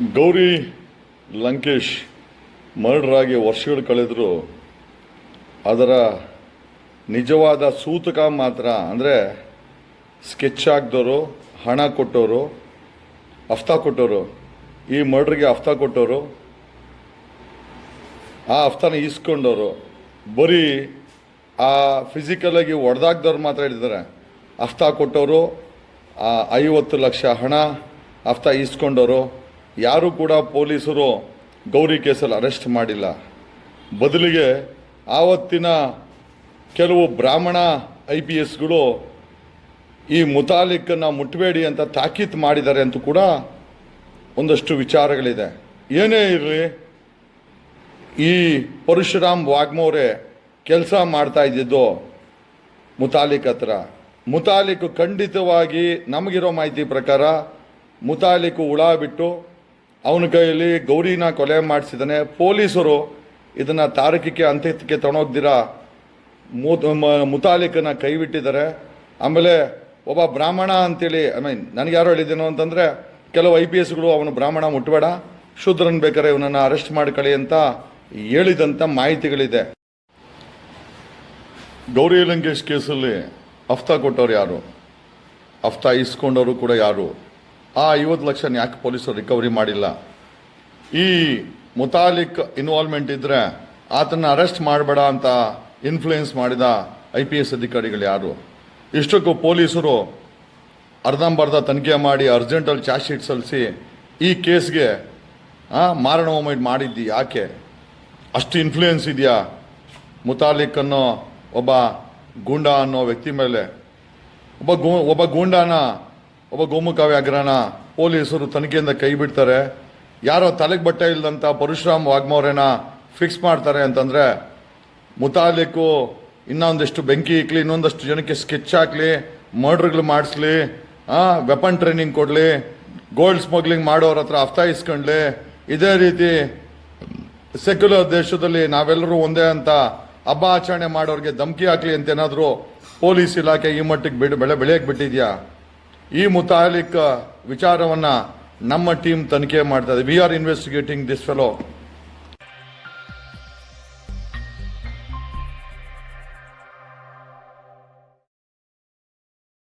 Gauri, Lankesh murder ಆಗಿ ವರ್ಷಗಳು ಕಳೆದರೂ. ಅದರ ನಿಜವಾದ ಸೂತಕ ಮಾತ್ರ ಅಂದರೆ ಸ್ಕೆಚ್ ಹಾಕ್ದವರು ಹಣ ಕೊಟ್ಟವರು ಹಫ್ತ ಕೊಟ್ಟವರು ಈ ಮರ್ಡ್ರಿಗೆ ಹಫ್ತ ಕೊಟ್ಟವರು ಆ ಹಫ್ತಾನ ಈಸ್ಕೊಂಡವರು ಬರೀ ಆ ಫಿಸಿಕಲಾಗಿ ಹೊಡೆದಾಕ್ದವ್ರು ಮಾತ್ರ ಹಿಡಿದಾರೆ ಹಫ್ತ ಕೊಟ್ಟವರು ಆ ಐವತ್ತು ಲಕ್ಷ ಹಣ ಹಫ್ತ ಈಸ್ಕೊಂಡವರು ಯಾರೂ ಕೂಡ ಪೊಲೀಸರು ಗೌರಿ ಕೇಸಲ್ಲಿ ಅರೆಸ್ಟ್ ಮಾಡಿಲ್ಲ. ಬದಲಿಗೆ ಆವತ್ತಿನ ಕೆಲವು ಬ್ರಾಹ್ಮಣ ಐ ಪಿ ಎಸ್ಗಳು ಈ ಮುತಾಲಿಕ್ಕನ್ನು ಮುಟ್ಟಬೇಡಿ ಅಂತ ತಾಕೀತು ಮಾಡಿದ್ದಾರೆ ಅಂತ ಕೂಡ ಒಂದಷ್ಟು ವಿಚಾರಗಳಿದೆ. ಏನೇ ಇರಲಿ, ಈ ಪರಶುರಾಮ್ ವಾಗ್ಮೋರೆ ಕೆಲಸ ಮಾಡ್ತಾ ಇದ್ದಿದ್ದು ಮುತಾಲಿಕ್ ಹತ್ರ. ಮುತಾಲಿಕ್ ಖಂಡಿತವಾಗಿ ನಮಗಿರೋ ಮಾಹಿತಿ ಪ್ರಕಾರ ಮುತಾಲಿಕ್ ಹುಳ ಬಿಟ್ಟು ಅವನ ಕೈಯಲ್ಲಿ ಗೌರಿನ ಕೊಲೆ ಮಾಡಿಸಿದ್ದಾನೆ. ಪೊಲೀಸರು ಇದನ್ನು ತಾರಕಿಕೆ ಅಂತ್ಯಕ್ಕೆ ತಗೊಂಡೋಗ್ದಿರ ಮುತಾಲಿಕನ ಕೈ ಬಿಟ್ಟಿದ್ದಾರೆ. ಆಮೇಲೆ ಒಬ್ಬ ಬ್ರಾಹ್ಮಣ ಅಂತೇಳಿ ಐ ಮೀನ್ ನನಗೆ ಯಾರು ಹೇಳಿದ್ದೇನೋ ಅಂತಂದರೆ, ಕೆಲವು ಐ ಪಿ ಎಸ್ಗಳು ಅವನು ಬ್ರಾಹ್ಮಣ ಮುಟ್ಟಬೇಡ ಶೂದ್ರನ್ ಬೇಕಾರೆ ಇವನನ್ನು ಅರೆಸ್ಟ್ ಮಾಡ್ಕೊಳ್ಳಿ ಅಂತ ಹೇಳಿದಂಥ ಮಾಹಿತಿಗಳಿದೆ. ಗೌರಿ ಲಂಕೇಶ್ ಕೇಸಲ್ಲಿ ಹಫ್ತಾ ಕೊಟ್ಟವ್ರು ಯಾರು? ಹಫ್ತಾ ಇಸ್ಕೊಂಡವರು ಕೂಡ ಯಾರು? ಆ ಐವತ್ತು ಲಕ್ಷ ಯಾಕೆ ಪೊಲೀಸರು ರಿಕವರಿ ಮಾಡಿಲ್ಲ? ಈ ಮುತಾಲಿಕ್ ಇನ್ವಾಲ್ವ್ಮೆಂಟ್ ಇದ್ದರೆ ಆತನ ಅರೆಸ್ಟ್ ಮಾಡಬೇಡ ಅಂತ ಇನ್ಫ್ಲೂಯೆನ್ಸ್ ಮಾಡಿದ ಐ ಪಿ ಎಸ್ ಅಧಿಕಾರಿಗಳು ಯಾರು? ಇಷ್ಟಕ್ಕೂ ಪೊಲೀಸರು ಅರ್ಧಂಬರ್ಧ ತನಿಖೆ ಮಾಡಿ ಅರ್ಜೆಂಟಲ್ಲಿ ಚಾರ್ಜ್ ಶೀಟ್ ಸಲ್ಲಿಸಿ ಈ ಕೇಸ್ಗೆ ಮಾರಣ ಹೋಮ ಮಾಡಿದ್ದಿ ಯಾಕೆ? ಅಷ್ಟು ಇನ್ಫ್ಲೂಯೆನ್ಸ್ ಇದೆಯಾ? ಮುತಾಲಿಕ್ ಅನ್ನೋ ಒಬ್ಬ ಗೂಂಡ ಅನ್ನೋ ವ್ಯಕ್ತಿ ಮೇಲೆ. ಒಬ್ಬ ಗೂ, ಒಬ್ಬ ಗೂಂಡನ ಒಬ್ಬ ಗೋಮುಖ ವ್ಯಾಘ್ರನ ಪೊಲೀಸರು ತನಿಖೆಯಿಂದ ಕೈ ಬಿಡ್ತಾರೆ. ಯಾರೋ ತಲೆಗೆ ಬಟ್ಟೆ ಇಲ್ಲದಂಥ ಪರಶುರಾಮ್ ವಾಗ್ಮೋರೇನ ಫಿಕ್ಸ್ ಮಾಡ್ತಾರೆ ಅಂತಂದರೆ ಮುತಾಲಿಕು ಇನ್ನೊಂದಿಷ್ಟು ಬೆಂಕಿ ಇಕ್ಲಿ, ಇನ್ನೊಂದಷ್ಟು ಜನಕ್ಕೆ ಸ್ಕೆಚ್ ಹಾಕಲಿ ಮರ್ಡ್ರ್ಗಳು ಮಾಡಿಸ್ಲಿ ವೆಪನ್ ಟ್ರೈನಿಂಗ್ ಕೊಡಲಿ ಗೋಲ್ಡ್ ಸ್ಮಗ್ಲಿಂಗ್ ಮಾಡೋರ ಹತ್ರ ಇಸ್ಕೊಂಡ್ಲಿ. ಇದೇ ರೀತಿ ಸೆಕ್ಯುಲರ್ ದೇಶದಲ್ಲಿ ನಾವೆಲ್ಲರೂ ಒಂದೇ ಅಂತ ಹಬ್ಬ ಆಚರಣೆ ಮಾಡೋರಿಗೆ ಧಮಕಿ ಹಾಕ್ಲಿ ಅಂತ ಏನಾದರೂ ಪೊಲೀಸ್ ಇಲಾಖೆ ಈ ಮಟ್ಟಿಗೆ ಬಿಡು ಬೆಳೆ ಬೆಳೆಯಕ್ಕೆ ಬಿಟ್ಟಿದ್ಯಾ? ಈ ಮುತಾಲಿಕ್ ವಿಚಾರವನ್ನು ನಮ್ಮ ಟೀಮ್ ತನಿಖೆ ಮಾಡ್ತಾ ಇದೆ. We are investigating this fellow